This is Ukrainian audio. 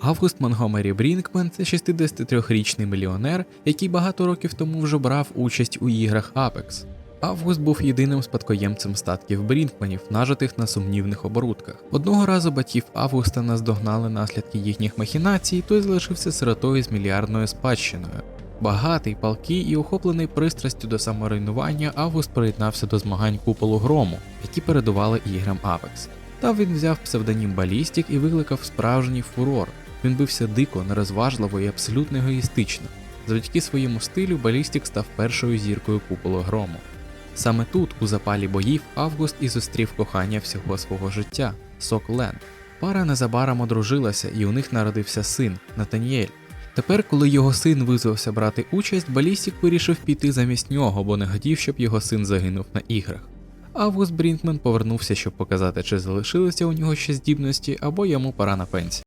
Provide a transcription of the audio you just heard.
Август Монгомері Брінкмен це 63-річний мільйонер, який багато років тому вже брав участь у іграх Apex. Август був єдиним спадкоємцем статків Брінкменів, нажитих на сумнівних оборудках. Одного разу батьків Августа наздогнали наслідки їхніх махінацій, той залишився сиротою з мільярдною спадщиною. Багатий, палкий і охоплений пристрастю до саморуйнування, Август приєднався до змагань куполу грому, які передували іграм Apex. Там він взяв псевдонім Балістік і викликав справжній фурор. Він бився дико, нерозважливо і абсолютно егоїстично. Завдяки своєму стилю Балістік став першою зіркою куполу грому. Саме тут, у запалі боїв, Август і зустрів кохання всього свого життя Сок Ленд. Пара незабаром одружилася, і у них народився син Натаніель. Тепер, коли його син визвався брати участь, Балістік вирішив піти замість нього, бо не хотів, щоб його син загинув на іграх. Август Брінкмен повернувся, щоб показати, чи залишилися у нього ще здібності, або йому пора на пенсію.